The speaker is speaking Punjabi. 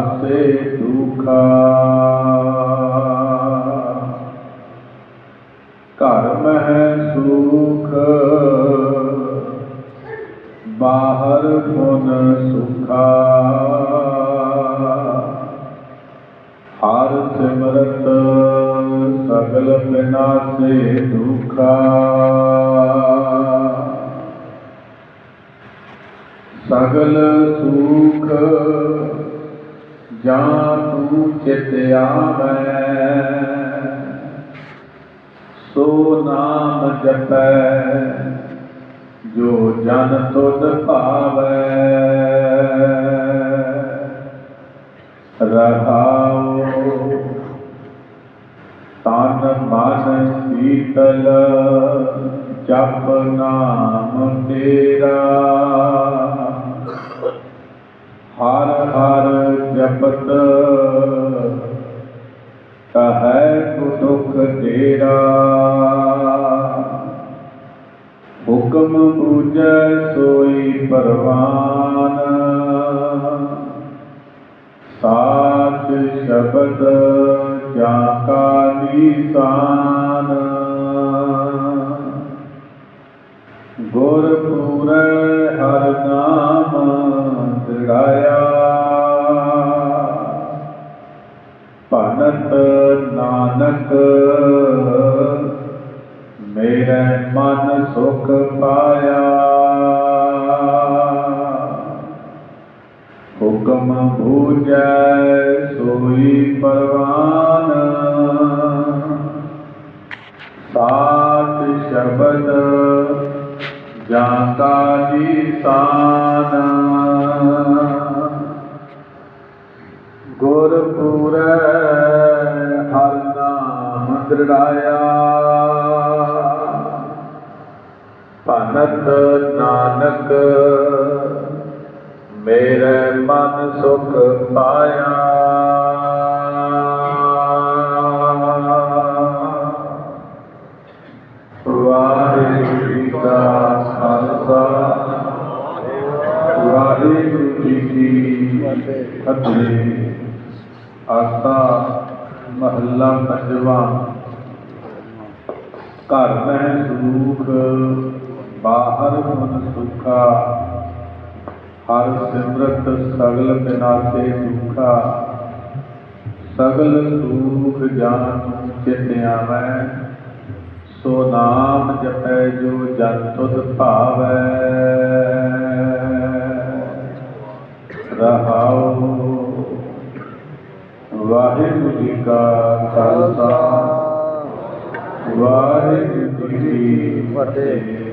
ਬਿਨਾਸੇ ਦੁਖਾ। ਘਰ ਮਹਿ ਸੁਖ ਬਾਹਰ ਗੁਣ ਸੁਖਾ। ਹਰ ਸਿਮਰਤ ਸਗਲ ਬਿਨਾਸੇ ਦੁਖਾ। ਸਗਲ ਸੁਖ ਜਾਂ ਤੂੰ ਚਿਤ ਆਵੈ। ਸੋ ਨਾਮ ਜਪੈ, ਜੋ ਜਨ ਤੁਧ ਭਾਵੈ। ਰਹਾਉ, ਤਨ ਮਨ ਸੀਤਲ, ਜਪ ਨਾਮ ਤੇਰਾ। ਹਰ ਹਰ ਜਪਤ। ਕਹੈ ਕੋ ਦੁਖ ਤੇਰਾ। ਹੁਕਮ ਬੂਝੈ ਸੋਈ ਪਰਵਾਨ। ਸਾਚ ਸ਼ਬਦ ਜਾਂ ਕਾ ਨੀਸਾਨ। ਸੁਖ ਪਾਇਆ। ਹੁਕਮ ਬੂਝੈ ਸੋਈ ਪਰਵਾਨ। ਸਾਚ ਸ਼ਬਦ ਜਾਂ ਕਾ ਨੀਸਾਨ ਗੁਰ ਹਰ ਨਾਮ ਦ੍ਰਿੜਾਇਆ। ਭਨਤ ਨਾਨਕ, ਮੇਰੇ ਮਨ ਸੁਖ ਪਾਇਆ। ਵਾਹਿਗੁਰੂ ਜੀ ਕਾ ਖਾਲਸਾ, ਵਾਹਿਗੁਰੂ ਜੀ ਕੀ ਫਤਿਹ। ਆਸਾ ਮਹੱਲਾ ਪੰਜਵਾਂ। ਘਰ ਮਹਿ ਸੁਖ ਬਾਹਰ ਮਨ ਸੁਖਾ, ਹਰ ਸਿਮਰਤ ਸਗਲ ਬਿਨਾਸੇ ਦੁਖਾ ਸਗਲ ਸੁਖ ਜਾਨ ਚਿਤ ਆਵੈ ਸੋ ਨਾਮ ਜਪੈ ਜੋ ਜਨ ਤੁਧ ਭਾਵੈ। ਰਹਾਉ ਵਾਹਿਗੁਰੂ ਜੀ ਕਾ ਖਾਲਸਾ, ਵਾਹਿਗੁਰੂ ਜੀ ਕੀ ਫਤਿਹ।